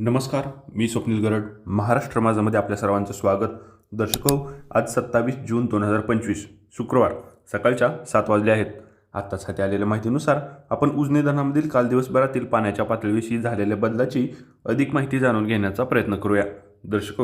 नमस्कार मी स्वप्नील गरड. महाराष्ट्र माझामध्ये आपल्या सर्वांचं स्वागत. दर्शक आज सत्तावीस जून दोन हजार पंचवीस शुक्रवार सकाळच्या सात वाजले आहेत. आत्ताच हाती आलेल्या माहितीनुसार आपण उजनी धरणामधील काल दिवसभरातील पाण्याच्या पातळीविषयी झालेल्या बदलाची अधिक माहिती जाणून घेण्याचा प्रयत्न करूया. दर्शक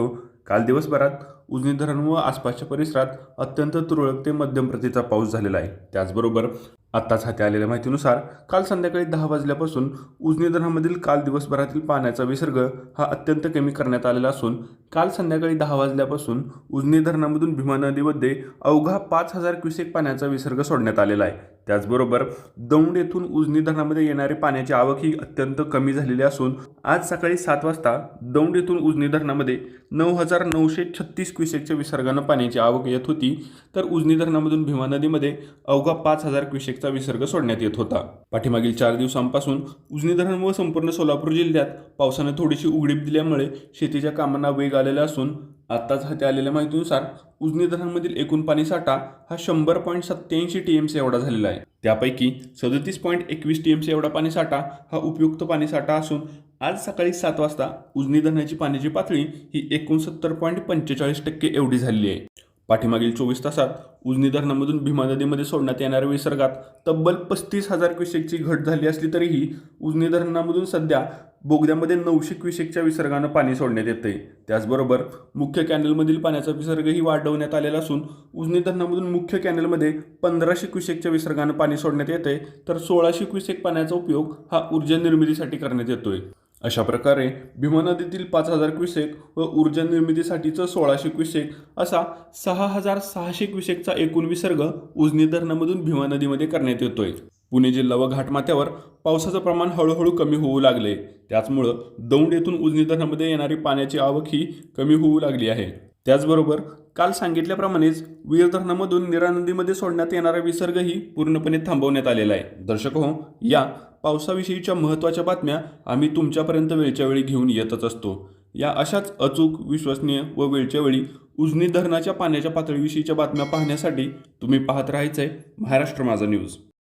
काल दिवसभरात उजनी धरण व आसपासच्या परिसरात अत्यंत तुरळक ते मध्यम प्रतीचा पाऊस झालेला आहे. त्याचबरोबर आत्ताच हाती आलेल्या माहितीनुसार काल संध्याकाळी दहा वाजल्यापासून उजनी धरणामधील काल दिवसभरातील पाण्याचा विसर्ग हा अत्यंत कमी करण्यात आलेला असून काल संध्याकाळी दहा वाजल्यापासून उजनी धरणामधून भीमा नदीमध्ये अवघा पाच हजार क्युसेक पाण्याचा विसर्ग सोडण्यात आलेला आहे. त्याचबरोबर दौंड येथून उजनी धरणामध्ये येणारी पाण्याची आवक ही अत्यंत कमी झालेली असून आज सकाळी सात वाजता दौंड येथून उजनी धरणामध्ये नऊ हजार नऊशे छत्तीस क्युसेकच्या विसर्गानं पाण्याची आवक येत होती तर उजनी धरणामधून भीमा नदीमध्ये अवघा पाच हजार क्युसेकचा विसर्ग सोडण्यात येत होता. पाठीमागील चार दिवसांपासून उजनी धरण व संपूर्ण सोलापूर जिल्ह्यात पावसानं थोडीशी उघडीप दिल्यामुळे शेतीच्या कामांना वेग आलेला असून आत्ताच हाती आलेल्या माहितीनुसार उजनी धरणामधील एकूण पाणी साठा हा शंभर पॉईंट सत्त्याऐंशी टी एम सी एवढा झालेला आहे. त्यापैकी सदतीस पॉईंट एकवीस टी एम सी एवढा पाणी साठा हा उपयुक्त पाणी साठा असून आज सकाळी सात वाजता उजनी धरणाची पाण्याची पातळी ही एकोणसत्तर पॉईंट पंचेचाळीस टक्के एवढी झाली आहे. पाठीमागील चोवीस तासात उजनी धरणामधून भीमा नदीमध्ये सोडण्यात येणाऱ्या विसर्गात तब्बल पस्तीस हजार क्युसेकची घट झाली असली तरीही उजनी धरणामधून सध्या बोगद्यामध्ये नऊशे क्युसेकच्या विसर्गानं पाणी सोडण्यात येते त्याचबरोबर मुख्य कॅनलमधील पाण्याचा विसर्गही वाढवण्यात आलेला असून उजनी धरणामधून मुख्य कॅनलमध्ये पंधराशे क्युसेकच्या विसर्गानं पाणी सोडण्यात येते तर सोळाशे क्युसेक पाण्याचा उपयोग हा ऊर्जा निर्मितीसाठी करण्यात येतोय. अशा प्रकारे भीमा नदीतील पाच हजार क्युसेक व ऊर्जा निर्मितीसाठीचं सोळाशे क्युसेक असा सहा हजार सहाशे क्युसेकचा एकूण विसर्ग उजनी धरणामधून भीमा नदीमध्ये करण्यात येतोय. पुणे जिल्हा व घाटमाथ्यावर पावसाचं प्रमाण हळूहळू कमी होऊ लागले. त्याचमुळं दौंड येथून उजनी धरणामध्ये येणारी पाण्याची आवक ही कमी होऊ लागली आहे. त्याचबरोबर काल सांगितल्याप्रमाणेच वीर धरणामधून निरा नदीमध्ये सोडण्यात येणारा विसर्गही पूर्णपणे थांबवण्यात आलेला आहे. दर्शक हो या पावसाविषयीच्या महत्त्वाच्या बातम्या आम्ही तुमच्यापर्यंत वेळच्या वेळी घेऊन येतच असतो. या अशाच अचूक विश्वसनीय व वेळच्या वेळी उजनी धरणाच्या पाण्याच्या पातळीविषयीच्या बातम्या पाहण्यासाठी तुम्ही पाहत राहायचं आहे महाराष्ट्र माझा न्यूज.